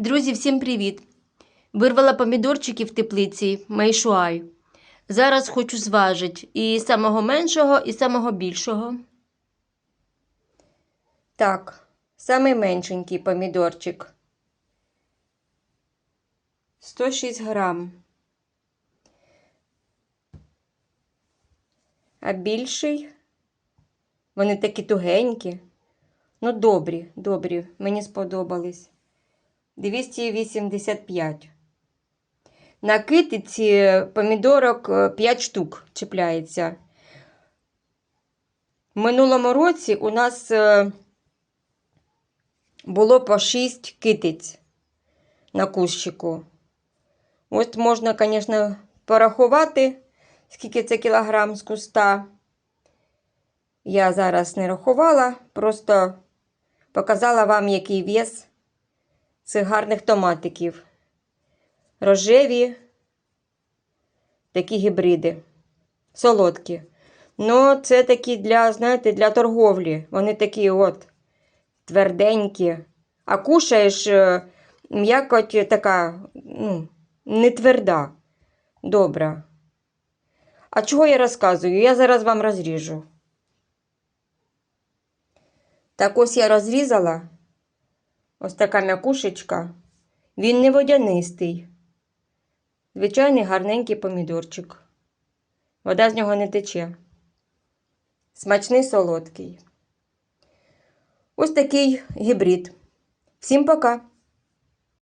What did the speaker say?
Друзі, всім привіт! Вирвала помідорчики в теплиці Майшуай. Зараз хочу зважити і самого меншого, і самого більшого. Так, самий меншенький помідорчик. 106 грам. А більший? Вони такі тугенькі. Ну, добрі, добрі, мені сподобались. 285. На китиці помідорок е, 5 штук чіпляється. В минулому році у нас е, було по 6 китиць на кущику. Ось можна, звісно, порахувати, скільки це кілограм з куста. Я зараз не рахувала, просто показала вам, який вес цих гарних томатиків. Рожеві такі гібриди. Солодкі. Ну, це такі для, знаєте, для торговлі. Вони такі от тверденькі. А кушаєш е, м'якоть така, ну, не тверда. Добра. А чого я розказую? Я зараз вам розріжу. Так ось я розрізала. Ось така м'якушечка. Він не водянистий. Звичайний гарненький помідорчик. Вода з нього не тече. Смачний солодкий. Ось такий гібрид. Всім пока!